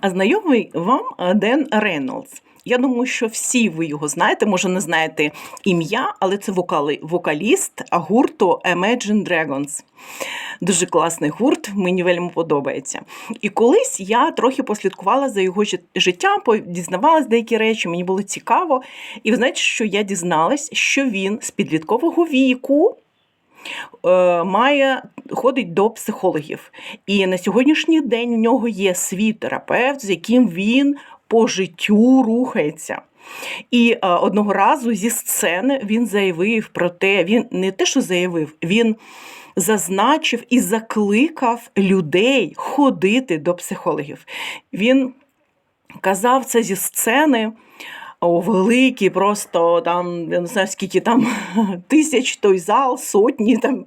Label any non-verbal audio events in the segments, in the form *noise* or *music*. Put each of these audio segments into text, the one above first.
А знайомий вам е, Ден Рейнолдс. Я думаю, що всі ви його знаєте, може не знаєте ім'я, але це вокали, вокаліст гурту Imagine Dragons. Дуже класний гурт, мені вельми подобається. І колись я трохи послідкувала за його життям, дізнавалась деякі речі, мені було цікаво. І ви знаєте, що я дізналась, що він з підліткового віку має ходить до психологів. І на сьогоднішній день в нього є свій терапевт, з яким він по життю рухається. І е, одного разу зі сцени він заявив про те, він не те, що заявив, він зазначив і закликав людей ходити до психологів. Він казав це зі сцени. О, великий, просто там, я не знаю, скільки там *laughs* тисяч той зал, сотні там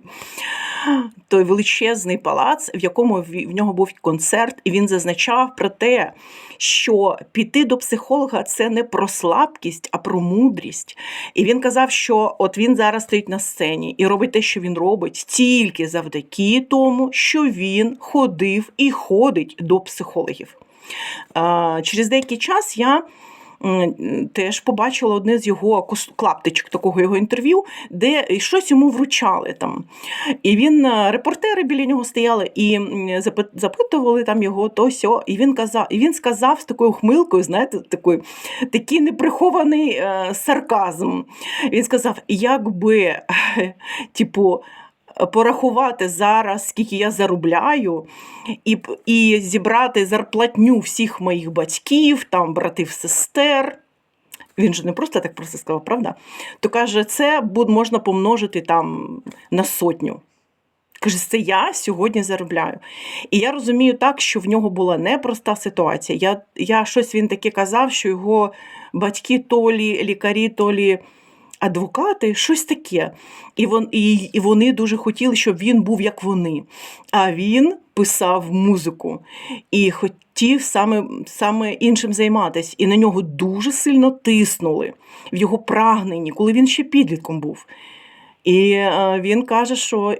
той величезний палац, в якому в нього був концерт, і він зазначав про те, що піти до психолога це не про слабкість, а про мудрість. І він казав, що от він зараз стоїть на сцені і робить те, що він робить, тільки завдяки тому, що він ходив і ходить до психологів. Через деякий час я теж побачила одне з його клаптичок такого його інтерв'ю, де щось йому вручали там. І він, е, репортери біля нього стояли і запитували там його то сьо. І він казав, і він сказав з такою хмилкою, знаєте, такий, такий неприхований е, сарказм. Він сказав: якби, *laughs* типу, порахувати зараз, скільки я заробляю, і, і зібрати зарплатню всіх моїх батьків, там, братів, сестер. Він же не просто так просто сказав, правда? То каже, це можна помножити там на сотню. Каже, це я сьогодні заробляю. І я розумію так, що в нього була непроста ситуація. Я, я щось він таке казав, що його батьки то лі лікарі, то лі адвокати, щось таке. І, вон, і, і вони дуже хотіли, щоб він був як вони. А він писав музику і хотів саме, саме іншим займатися. І на нього дуже сильно тиснули в його прагненні, коли він ще підлітком був. І е, він каже, що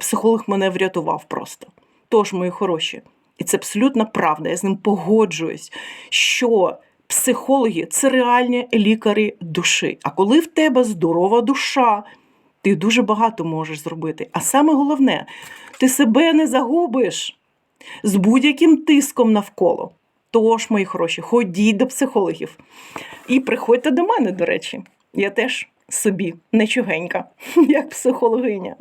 психолог мене врятував просто. Тож, мої хороші, і це абсолютно правда. Я з ним погоджуюсь, що психологи це реальні лікарі душі. А коли в тебе здорова душа, ти дуже багато можеш зробити. А саме головне, ти себе не загубиш з будь-яким тиском навколо. Тож, мої хороші, ходіть до психологів. І приходьте до мене, до речі. Я теж собі нечугенька, *laughs* як психологиня.